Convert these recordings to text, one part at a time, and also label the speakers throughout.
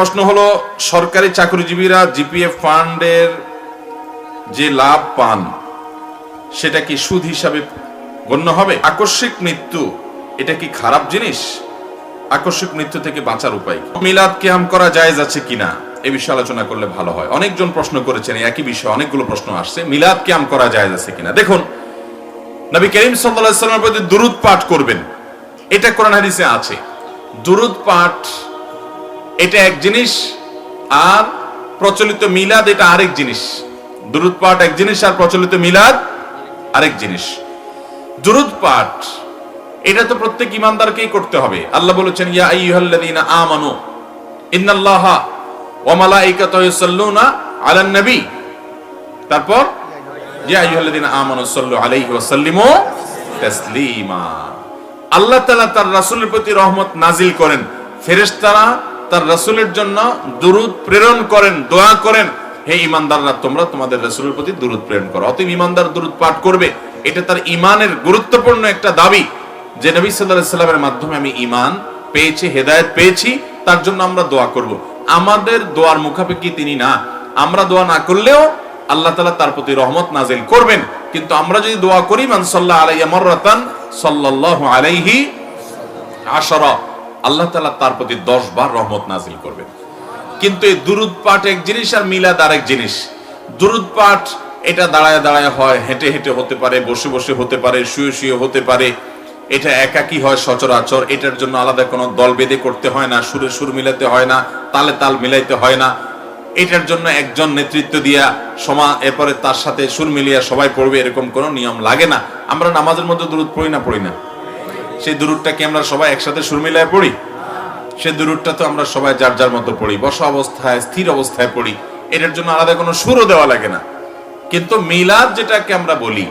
Speaker 1: প্রশ্ন হলো, সরকারি চাকরিজীবীরা জিপিএফ ফান্ডের যে লাভ পান, সেটা কি সুদ হিসাবে গণ্য হবে? আকস্মিক মৃত্যু, এটা কি খারাপ জিনিস? আকস্মিক মৃত্যু থেকে বাঁচার উপায়? মিলাদ কিয়াম করা জায়েজ আছে কিনা? এ বিষয়ে আলোচনা করলে ভালো হয়। অনেকজন প্রশ্ন করেছেন একই বিষয়ে অনেকগুলো প্রশ্ন আসছে, মিলাদ কিয়াম করা জায়েজ আছে কিনা? দেখুন, নবী করিম সাল্লাল্লাহু আলাইহি প্রতি দুরুদ পাঠ করবেন। এটা কোরআন হাদিসে আছে। দুরুদ পাঠ এটা এক জিনিস, আর প্রচলিত মিলাদ এটা আরেক জিনিস। দুরুদ পাঠ এক জিনিস, আর প্রচলিত মিলাদ আরেক জিনিস। দুরুদ পাঠ, এটা তো প্রত্যেক ইমানদারকেই করতে হবে। আল্লাহ বলেছেন, ইয়া আইয়ুহাল্লাযীনা আমানু, ইন্নাল্লাহা ওয়া মালাইকাতাহু ইউসাল্লুনা আলান নবী। তারপর, ইয়া আইয়ুহাল্লাযীনা আমানু, সাল্লু আলাইহি ওয়া সাল্লিমু তাসলিমা। আল্লাহ তাআলা তার রাসূলের প্রতি রহমত নাজিল করেন। ফেরেশতারা তার রাসূলের জন্য দুরূদ প্রেরণ করেন, দোয়া করেন। হে ইমানদাররা, তোমরা তোমাদের রাসূলের প্রতি দুরূদ প্রেরণ করো। অতএব ইমানদার দুরূদ পাঠ করবে। এটা তার ঈমানের গুরুত্বপূর্ণ একটা দাবি যে নবী আলাইহি সাল্লামের মাধ্যমে আমি ইমান পেয়েছি, হেদায়েত পেয়েছি, তার জন্য আমরা দোয়া করব। আমাদের দোয়ার মুখাপেক্ষি তিনি না। আমরা দোয়া না করলেও আল্লাহ তালা তার প্রতি রহমত নাজিল করবেন। কিন্তু আমরা যদি দোয়া করি, মান সাল্লাহ আলাইহি মাররাতান সাল্লাল্লাহু আলাইহি আশারা। আল্লাহ তাআলা তার প্রতি 10 বার রহমত নাজিল করবেন। কিন্তু এই দুরুদ পাঠ এক জিনিস আর মিলাদ আরেক জিনিস। দুরুদ পাঠ এটা দাঁড়ায় দাঁড়ায় হয়, হেঁটে হেঁটে হতে পারে, বসে বসে হতে পারে, শুয়ে শুয়ে হতে পারে। এটা একাকী হয় সচরাচর, এটার জন্য আলাদা কোনো দল বেঁধে করতে হয় না, সুরে সুর মিলাতে হয় না, তালে তাল মিলাইতে হয় না। এটার জন্য একজন নেতৃত্ব দিয়া সমা, এরপরে তার সাথে সুর মিলিয়া সবাই পড়বে, এরকম কোনো নিয়ম লাগে না। আমরা নামাজের মধ্যে দূরত পড়ি না পড়ি না। সেই দূরটা কি আমরা সবাই একসাথে সুর মিলায় পড়ি? সে দূরটা তো আমরা সবাই যার যার মতো পড়ি, বসা অবস্থায়, স্থির অবস্থায় পড়ি। এটার জন্য আলাদা কোনো সুরও দেওয়া লাগে না। কিন্তু মিলাদ যেটাকে আমরা বলি,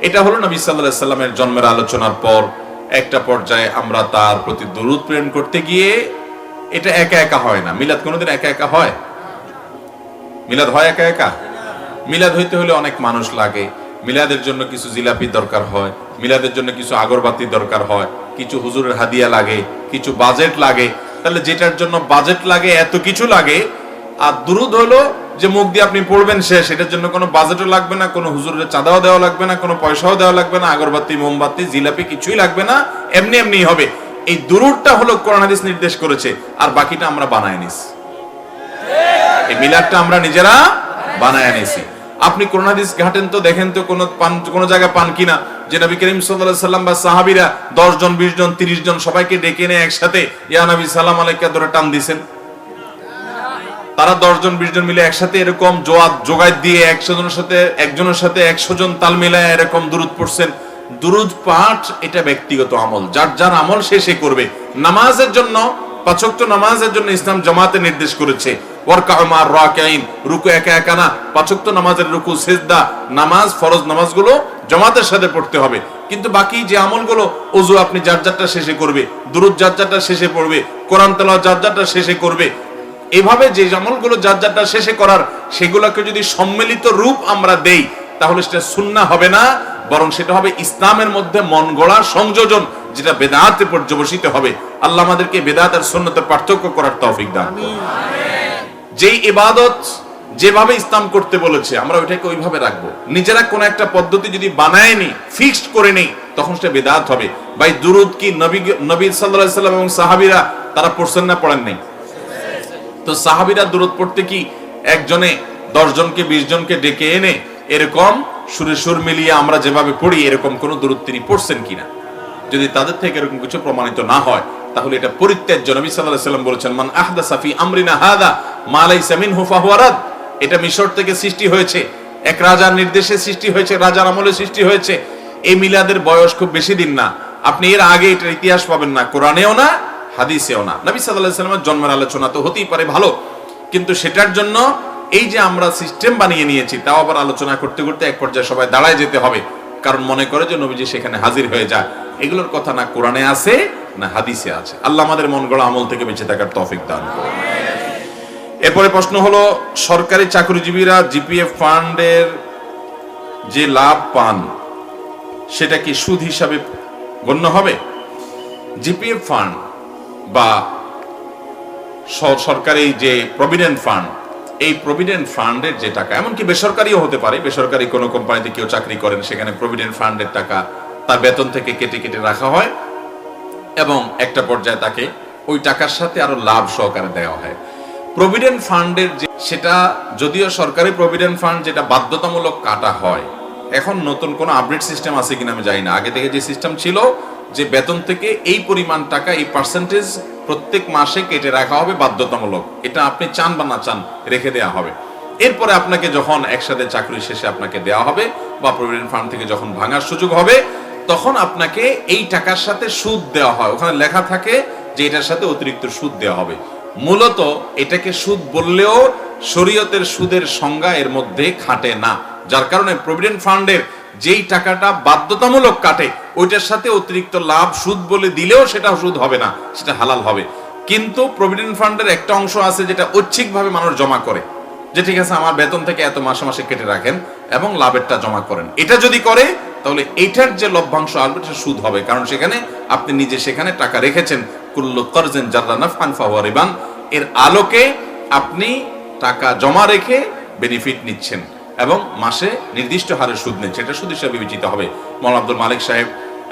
Speaker 1: এটা হলো নবী সাল্লাল্লাহু সাল্লামের জন্মের আলোচনার পর একটা পর্যায়ে আমরা তার প্রতি দরুদ প্রেরণ করতে গিয়ে এটা একা একা হয় না। মিলাদ কোনোদিন একা একা হয়? মিলাদ হয় একা একা? মিলাদ হইতে হলে অনেক মানুষ লাগে। মিলাদের জন্য কিছু জিলাপি দরকার হয়, মিলাদের জন্য কিছু আগরবাতির দরকার হয়, কিছু হুজুরের হাদিয়া লাগে, কিছু বাজেট লাগে। তাহলে যেটার জন্য বাজেট লাগে, এত কিছু লাগে। আর দুরুদ হলো যে মুখ দিয়ে আপনি পড়বেন শেষ, এটার জন্য কোনো বাজেটও লাগবে না, কোনো হুজুরের চাঁদাও দেওয়া লাগবে না, কোনো পয়সাও দেওয়া লাগবে না, আগরবাতি, মোমবাতি, জিলাপি কিছুই লাগবে না, এমনি এমনি হবে। এই দুরুদটা হলো কোরআন হাদিস নির্দেশ করেছে, আর বাকিটা আমরা বানায় নিছি এই মিলাদটা আমরা নিজেরা বানায় নিছি আপনি কোরআন হাদিস ঘাটেন তো, দেখেন তো কোন পান, কোন জায়গায় পান কিনা? যে নবী করিম সাল্লাম বা সাহাবীরা 10 জন 20 জন 30 জন সবাইকে ডেকে এনে একসাথে ইয়া নবী সালাম আলাইকা ধরে টান দিছেন। তারা 10 জন 20 জন মিলে একসাথে এরকম জোয়াত জোগায় দিয়ে 100 জনের সাথে, একজনের সাথে 100 জন তাল মিলায় এরকম দুরুদ পড়ছেন। দুরুদ পাঠ এটা ব্যক্তিগত আমল। যার যার আমল সে সে করবে। নামাজের জন্য পাঁচক্ত নামাজের জন্য ইসলাম জামাতে নির্দেশ করেছে। রুকু একা একা না। পাঁচক্ত নামাজের রুকু, সেজদা, নামাজ, ফরজ নামাজগুলো জামাতের সাথে পড়তে হবে। কিন্তু বাকি যে আমলগুলো, ওযু আপনি যার শেষে করবে যার শেষে পড়বে, কোরআন যার শেষে করবে, এভাবে যে আমলগুলো যার শেষে করার, সেগুলোকে যদি সম্মিলিত রূপ আমরা দেই, তাহলে সেটা সুন্নাহ হবে না, বরং সেটা হবে ইসলামের মধ্যে মন গড়া সংযোজন, যেটা বেদাতে পর্যবসিত হবে। আল্লাহ আমাদেরকে বেদাত আর পার্থক্য করার তৌফিক দান। যেই ইবাদত যেভাবে ইসলাম করতে বলেছে, আমরা ওইটাকে ওইভাবে রাখব। নিজেরা কোন একটা পদ্ধতি যদি বানায় নি ফিক্সড করে নেই, তখন সেটা বেদাত হবে। ভাই, দুরুদ কি নবী নবী সাল্লাল্লাহু আলাইহি সাল্লাম এবং সাহাবীরা, তারা পড়ছেন না, পড়েন নাই? তো সাহাবীরা দূরত পড়তে কি একজনে দশ জনকে, বিশ জনকে ডেকে এনে, এরকম সুরে সুর মিলিয়ে আমরা যেভাবে পড়ি, এরকম কোন দূরত তিনি পড়ছেন কিনা যদি তাদের থেকে এরকম কিছু প্রমাণিত না হয়, তাহলে এটা পরিত্যাজ্য নবী সাল্লাল্লাহু আলাইহি সাল্লাম বলেছেন, মান আহদাসা ফি আমরিনা হাদা এটা মিশর থেকে সৃষ্টি হয়েছে। এক রাজার নির্দেশে সৃষ্টি হয়েছে, রাজার আমলে সৃষ্টি হয়েছে। এই মিলাদের বয়স খুব বেশি দিন না। আপনি এর আগে এটার ইতিহাস পাবেন না, কোরআনেও না, হাদিসেও না। নবী জন্মের আলোচনা তো হতেই পারে ভালো। কিন্তু সেটার জন্য এই যে আমরা সিস্টেম বানিয়ে নিয়েছি, তাও আবার আলোচনা করতে করতে এক পর্যায়ে সবাই দাঁড়ায় যেতে হবে। কারণ মনে করে যে নবীজি সেখানে হাজির হয়ে যায় এগুলোর কথা না কোরআনে আছে, না হাদিসে আছে। আল্লাহ আমাদের মন গড়া আমল থেকে বেঁচে থাকার তৌফিক দান করুন। এরপরে প্রশ্ন হলো, সরকারি চাকরিজীবীরা জিপিএফ ফান্ডের যে লাভ পান, সেটা কি সুদ হিসাবে গণ্য হবে? জিপিএফ ফান্ড বা সরকারি যে প্রভিডেন্ট ফান্ড, এই প্রভিডেন্ট ফান্ডের যে টাকা, এমনকি বেসরকারিও হতে পারে, বেসরকারি কোনো কোম্পানিতে কেউ চাকরি করেন, সেখানে প্রভিডেন্ট ফান্ডের টাকা তার বেতন থেকে কেটে কেটে রাখা হয় এবং একটা পর্যায়ে তাকে ওই টাকার সাথে আরও লাভ সহকারে দেওয়া হয়। প্রভিডেন্ট ফান্ডের যে, সেটা যদিও সরকারি প্রভিডেন্ট ফান্ড যেটা বাধ্যতামূলক কাটা হয়, এখন নতুন কোনো আপডেট সিস্টেম আছে কিনা আমি জানি না। আগে থেকে যে সিস্টেম ছিল যে বেতন থেকে এই পরিমাণ টাকা, এই পার্সেন্টেজ প্রত্যেক মাসে কেটে রাখা হবে বাধ্যতামূলক। এটা আপনি চান বা না চান রেখে দেওয়া হবে। এরপরে আপনাকে যখন একসাথে চাকরি শেষে আপনাকে দেওয়া হবে বা প্রভিডেন্ট ফান্ড থেকে যখন ভাঙার সুযোগ হবে, তখন আপনাকে এই টাকার সাথে সুদ দেওয়া হয়। ওখানে লেখা থাকে যে এটার সাথে অতিরিক্ত সুদ দেওয়া হবে। মূলত এটাকে সুদ বললেও শরীয়তের সুদের সংজ্ঞা এর মধ্যে খাটে না। যার কারণে প্রভিডেন্ট ফান্ডের যেই টাকাটা বাধ্যতামূলক কাটে, ওইটার সাথে অতিরিক্ত লাভ সুদ বলে দিলেও সেটা সুদ হবে না, সেটা হালাল হবে। কিন্তু প্রভিডেন্ট ফান্ডের একটা অংশ আছে যেটা ঐচ্ছিকভাবে মানুষ জমা করে, যে ঠিক আছে আমার বেতন থেকে এত মাসে মাসে কেটে রাখেন এবং লাভেরটা জমা করেন। এটা যদি করে, তাহলে এটার যে লভ্যাংশ আসবে, সেটা সুদ হবে। কারণ সেখানে আপনি নিজে সেখানে টাকা রেখেছেন কুল্লু করজেন জাররা নাফান ফাহুয়া রিবান। এর আলোকে আপনি টাকা জমা রেখে বেনিফিট নিচ্ছেন এবং মাসে নির্দিষ্ট হারে সুদ নিচ্ছে এটা সুদ হিসাবে বিবেচিত হবে। মৌলানা আব্দুল মালিক সাহেব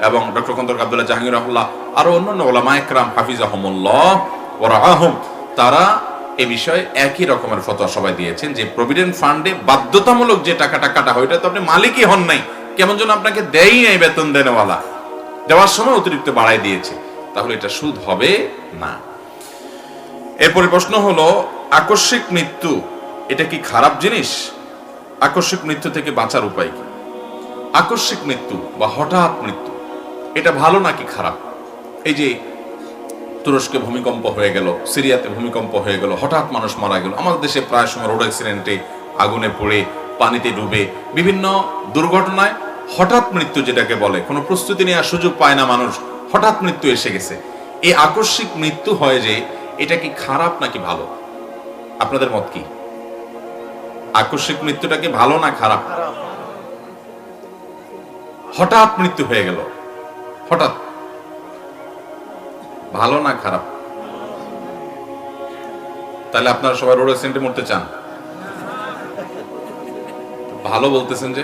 Speaker 1: এবং ডক্টর খন্দর আব্দুল্লাহ জাহাঙ্গীর রহমুল্লাহ আরও অন্যান্য ওলামা একরাম হাফিজ আহমুল্লাহ ওরা তারা এ বিষয়ে একই রকমের ফতোয়া সবাই দিয়েছেন যে প্রভিডেন্ট ফান্ডে বাধ্যতামূলক যে টাকাটা কাটা হয়, এটা তো আপনি মালিকই হন নাই। কেমন যেন আপনাকে দেয়ই নাই বেতন দেনেওয়ালা দেওয়ার সময় অতিরিক্ত বাড়াই দিয়েছে। তাহলে এটা সুদ হবে না। এরপরে প্রশ্ন হলো, আকস্মিক মৃত্যু, এটা কি খারাপ জিনিস? আকস্মিক মৃত্যু থেকে বাঁচার উপায় কি? আকস্মিক মৃত্যু বা হঠাৎ মৃত্যু, এটা ভালো নাকি খারাপ? এই যে তুরস্কে ভূমিকম্প হয়ে গেল, সিরিয়াতে ভূমিকম্প হয়ে গেল, হঠাৎ মানুষ মারা গেল, আমাদের দেশে প্রায় সময় রোড অ্যাক্সিডেন্টে আগুনে পড়ে, পানিতে ডুবে, বিভিন্ন দুর্ঘটনায় হঠাৎ মৃত্যু যেটাকে বলে, কোনো প্রস্তুতি নেওয়ার সুযোগ পায় না মানুষ। হঠাৎ মৃত্যু এসে গেছে। এই আকস্মিক মৃত্যু হয় যে, এটা কি খারাপ নাকি ভালো? আপনাদের মত কি? আকস্মিক মৃত্যুটা কি ভালো না খারাপ? হঠাৎ মৃত্যু হয়ে গেল। হঠাৎ। ভালো না খারাপ? তাহলে আপনারা সবাই রোড অ্যাক্সিডেন্টে মরতে চান? ভালো বলতেছেন যে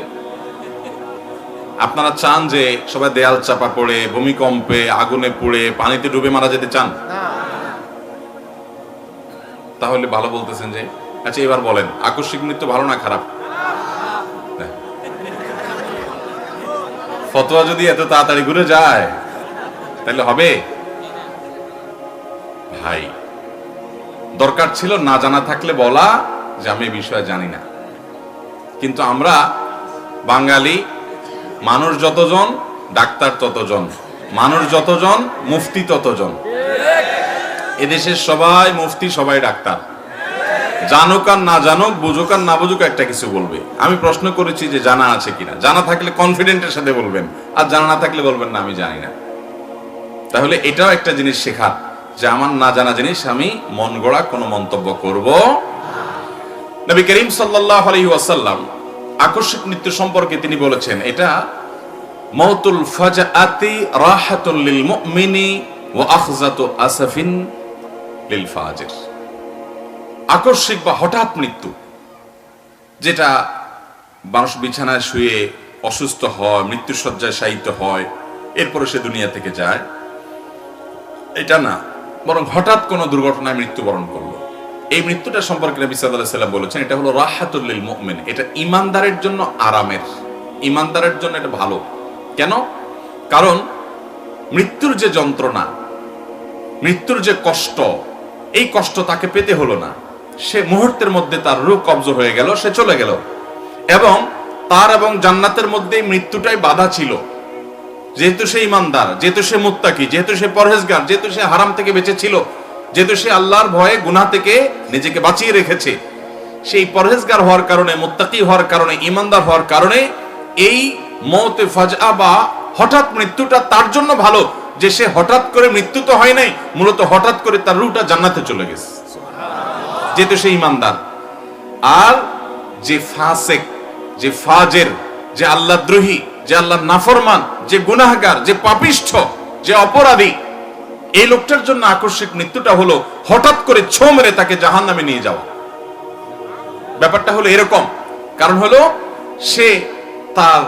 Speaker 1: আপনারা চান যে সবাই দেয়াল চাপা পড়ে ভূমিকম্পে আগুনে পুড়ে পানিতে ডুবে মারা যেতে চান? তাহলে ভালো বলতেছেন যে আচ্ছা এবার বলেন আকস্মিক মৃত্যু ভালো না খারাপ? ফতোয়া যদি এত তাড়াতাড়ি ঘুরে যায় তাহলে হবে? ভাই দরকার ছিল না জানা থাকলে বলা যে আমি এই বিষয়ে জানি না। কিন্তু আমরা বাঙালি মানুষ যতজন, ডাক্তার ততজন। মানুষ যতজন, মুফতি ততজন। এদেশের সবাই মুফতি, সবাই ডাক্তার। জানুক আর না জানুক, বুঝুক আর না বুঝুক একটা কিছু বলবে। আমি প্রশ্ন করেছি যে জানা আছে কিনা। জানা থাকলে কনফিডেন্টের সাথে বলবেন। আর জানা না থাকলে বলবেন না, আমি জানি না। তাহলে এটাও একটা জিনিস শেখার যে আমার না জানা জিনিস আমি মন গড়া কোনো মন্তব্য করব নবী করিম সাল্লাল্লাহু আলাইহি ওয়াসাল্লাম আকস্মিক মৃত্যু সম্পর্কে তিনি বলেছেন, এটা মৌতুল ফাজাআতি রাহাতুল লিল মুমিনি ওয়া আখজাতু আসাফিন লিল ফাজির। আকস্মিক বা হঠাৎ মৃত্যু, যেটা মানুষ বিছানায় শুয়ে অসুস্থ হয় মৃত্যুসজ্জায় শায়িত হয়, এরপরে সে দুনিয়া থেকে যায়, এটা না। বরং হঠাৎ কোনো দুর্ঘটনায় মৃত্যুবরণ করল। এই মৃত্যুটা সম্পর্কে নবী সাল্লাল্লাহু আলাইহি বলেছেন, এটা হলো রাহাতুল মুমিন এটা ইমানদারের জন্য আরামের। ইমানদারের জন্য এটা ভালো। কেন? কারণ মৃত্যুর যে যন্ত্রণা, মৃত্যুর যে কষ্ট, এই কষ্ট তাকে পেতে হলো না। সে মুহূর্তের মধ্যে তার রূপ কবজ হয়ে গেল, সে চলে গেল। এবং তার এবং জান্নাতের মধ্যে মৃত্যুটাই বাধা ছিল। যেহেতু সে ইমানদার যেহেতু সে মুত্তাকি, যেহেতু সে পরহেজগার, যেহেতু সে হারাম থেকে বেঁচে ছিল যেহেতু সে আল্লাহর ভয়ে গুনাহ থেকে নিজেকে বাঁচিয়ে রেখেছে, সেই পরহেজগার হওয়ার কারণে, মুত্তাকি হওয়ার কারণে ইমানদার হওয়ার কারণে এই মৌতে ফাজা বা হঠাৎ মৃত্যুটা তার জন্য ভালো যে সে হঠাৎ করে মৃত্যু তো হয় নাই, মূলত হঠাৎ করে তার রুটা জান্নাতে চলে গেছে। যেহেতু সে ইমানদার আর যে ফাসেক, যে ফাজের, যে আল্লাহ দ্রোহী, যে আল্লাহ নাফরমান, যে গুনাহগার, যে পাপিষ্ঠ, যে অপরাধী এই লোকটার জন্য আকস্মিক মৃত্যুটা হলো হঠাৎ করে ছো মেরে তাকে জাহান নামে নিয়ে যাওয়া। ব্যাপারটা হলো এরকম। কারণ হলো, সে তার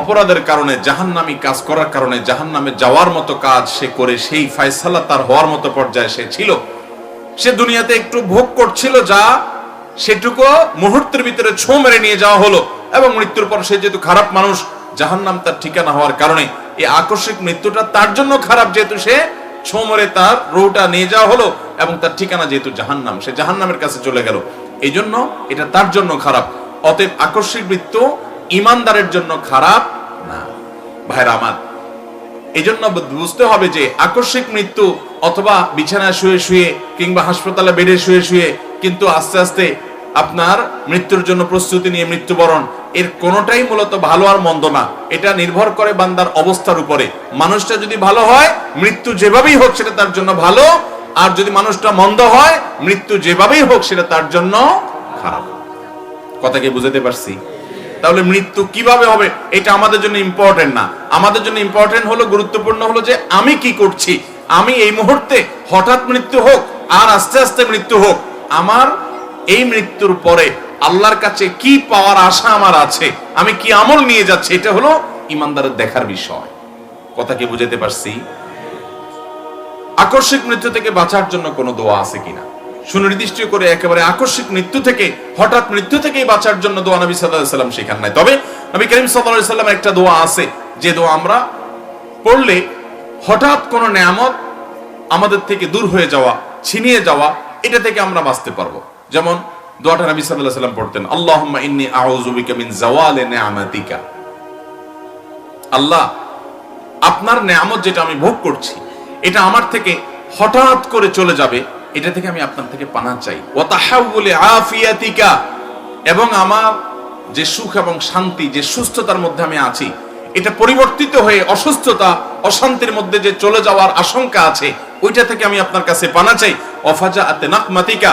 Speaker 1: অপরাধের কারণে জাহান্নামি কাজ করার কারণে জাহান্নামে যাওয়ার মতো কাজ সে করে, সেই ফায়সালা তার হওয়ার মতো পর্যায়ে সে ছিল। সে দুনিয়াতে একটু ভোগ করছিল যা সেটুকু মুহূর্তের ভিতরে ছো মেরে নিয়ে যাওয়া হলো এবং মৃত্যুর পর সে যেহেতু খারাপ মানুষ, জাহান্নাম তার ঠিকানা হওয়ার কারণে এই আকস্মিক মৃত্যুটা তার জন্য খারাপ, যেহেতু সে ছো তার রোটা নিয়ে যাওয়া হলো এবং তার ঠিকানা যেহেতু জাহান্নাম, সে জাহান্নামের কাছে চলে গেল। এই জন্য এটা তার জন্য খারাপ। অতএব আকস্মিক মৃত্যু ইমানদারের জন্য খারাপ না। ভাইরা আমার এই জন্য বুঝতে হবে যে আকস্মিক মৃত্যু অথবা বিছানায় শুয়ে শুয়ে কিংবা হাসপাতালে বেডে শুয়ে শুয়ে কিন্তু আস্তে আস্তে আপনার মৃত্যুর জন্য প্রস্তুতি নিয়ে মৃত্যুবরণ এর কোনোটাই মূলত ভালো আর মন্দ না। এটা নির্ভর করে বান্দার অবস্থার উপরে। মানুষটা যদি ভালো হয়, মৃত্যু যেভাবেই হোক সেটা তার জন্য ভালো। আর যদি মানুষটা মন্দ হয়, মৃত্যু যেভাবেই হোক সেটা তার জন্য খারাপ। কথা কি বুঝাতে পারছি? তাহলে মৃত্যু কীভাবে হবে, এটা আমাদের জন্য ইম্পর্টেন্ট না। আমাদের জন্য ইম্পর্টেন্ট হলো, গুরুত্বপূর্ণ হলো যে আমি কি করছি। আমি এই মুহূর্তে হঠাৎ মৃত্যু হোক, আর আস্তে আস্তে মৃত্যু হোক, আমার এই মৃত্যুর পরে আল্লাহর কাছে কি পাওয়ার আশা আমার আছে? আমি কি আমল নিয়ে যাচ্ছি? এটা হলো ইমানদারের দেখার বিষয়। কথা কি বুঝাতে পারছি? আকস্মিক মৃত্যু থেকে বাঁচার জন্য কোনো দোয়া আছে কিনা? সুনির্দিষ্ট করে একেবারে আকস্মিক মৃত্যু থেকে, হঠাৎ মৃত্যু থেকেই বাঁচার জন্য দোয়া নবী সাল্লাল্লাহু সাল্লাম শেখান নাই। তবে নবী করিম সাল্লামের একটা দোয়া আছে, যে দোয়া আমরা পড়লে হঠাৎ কোনো নেয়ামত আমাদের থেকে দূর হয়ে যাওয়া, ছিনিয়ে যাওয়া, এটা থেকে আমরা বাঁচতে পারব। যেমন দোয়াটা নবী সাল্লাল্লাহু সাল্লাম পড়তেন, আল্লাহুম্মা ইন্নী আউযু মিন জাওয়ালি নি'মাতিকা আল্লাহ, আপনার নেয়ামত যেটা আমি ভোগ করছি, এটা আমার থেকে হঠাৎ করে চলে যাবে, এটা থেকে আমি আপনার থেকে পানা চাই। আফিয়াতিকা, এবং আমার যে সুখ এবং শান্তি, যে সুস্থতার মধ্যে আমি আছি, এটা পরিবর্তিত হয়ে অসুস্থতা, অশান্তির মধ্যে যে চলে যাওয়ার আশঙ্কা আছে, ওইটা থেকে আমি আপনার কাছে পানা চাই। অফাজা আতে নাকমাতিকা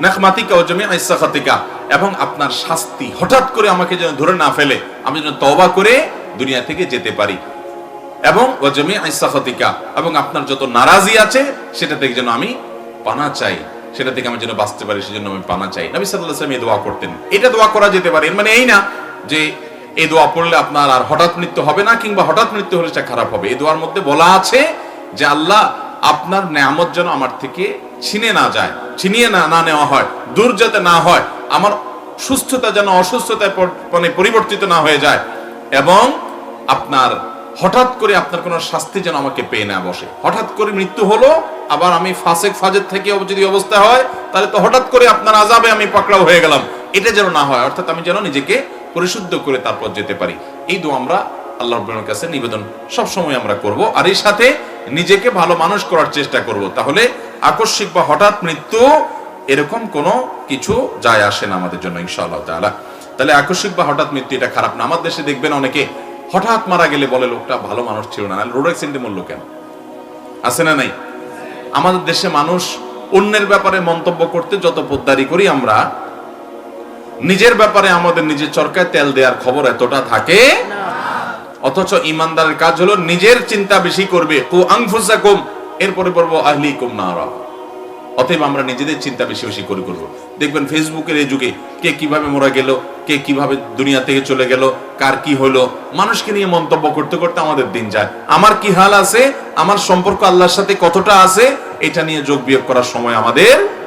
Speaker 1: নাকমাতিকা ও জমি আইসাখাতিকা এবং আপনার শাস্তি হঠাৎ করে আমাকে যেন ধরে না ফেলে, আমি যেন তওবা করে দুনিয়া থেকে যেতে পারি। এবং ওয়াজমি আইসাখতিকা এবং আপনার যত নারাজি আছে, সেটা থেকে যেন আমি পানা চাই। সেটা থেকে আমি যেন বাঁচতে পারি, সেজন্য আমি পানা চাই। নবী সাল্লাল্লাহু আলাইহি দোয়া করতেন। এটা দোয়া করা যেতে পারে। মানে এই না যে এই দোয়া পড়লে আপনার আর হঠাৎ মৃত্যু হবে না, কিংবা হঠাৎ মৃত্যু হলে সেটা খারাপ হবে। এই দোয়ার মধ্যে বলা আছে যে, আল্লাহ আপনার নেয়ামত যেন আমার থেকে ছিনে না যায়, ছিনিয়ে না না নেওয়া হয়, দূর যাতে না হয়, আমার সুস্থতা যেন অসুস্থতায় মানে পরিবর্তিত না হয়ে যায়, এবং আপনার হঠাৎ করে আপনার কোনো শাস্তি যেন আমাকে পেয়ে না বসে। হঠাৎ করে মৃত্যু হলো, আবার আমি ফাসেক ফাজের থেকে যদি অবস্থা হয়, তাহলে তো হঠাৎ করে আপনার আজাবে আমি পাকড়াও হয়ে গেলাম। এটা যেন না হয়, অর্থাৎ আমি যেন নিজেকে পরিশুদ্ধ করে তারপর যেতে পারি। এই দু আমরা আল্লাহ রব্বুল কাছে নিবেদন সবসময় আমরা করব। আর এই সাথে নিজেকে ভালো মানুষ করার চেষ্টা করব। তাহলে আকস্মিক বা হঠাৎ মৃত্যু, এরকম কোনো কিছু যায় আসে না আমাদের জন্য, ইনশাআল্লাহ তাহলে আকস্মিক বা হঠাৎ মৃত্যু, এটা খারাপ না। আমার দেশে দেখবেন অনেকে হঠাৎ মারা গেলে বলে, লোকটা ভালো মানুষ ছিল না। রোড অ্যাক্সিডেন্টে মরলো কেন? আছে না নাই? আমাদের দেশে মানুষ অন্যের ব্যাপারে মন্তব্য করতে যত পোদ্দারি করি আমরা, নিজের ব্যাপারে আমাদের নিজের চরকায় তেল দেওয়ার খবর এতটা থাকে অথচ ইমানদারের কাজ হলো নিজের চিন্তা বেশি করবে। কু আংফুসাকুম এরপরে পড়ব আহলি কুমনারা অতএব আমরা নিজেদের চিন্তা বেশি বেশি করে করব। দেখবেন ফেসবুকের এই যুগে কে কীভাবে মরা গেল, কে কীভাবে দুনিয়া থেকে চলে গেল, কার কি হলো, মানুষকে নিয়ে মন্তব্য করতে করতে আমাদের দিন যায়। আমার কি হাল আছে? আমার সম্পর্ক আল্লাহর সাথে কতটা আছে? এটা নিয়ে যোগ বিয়োগ করার সময় আমাদের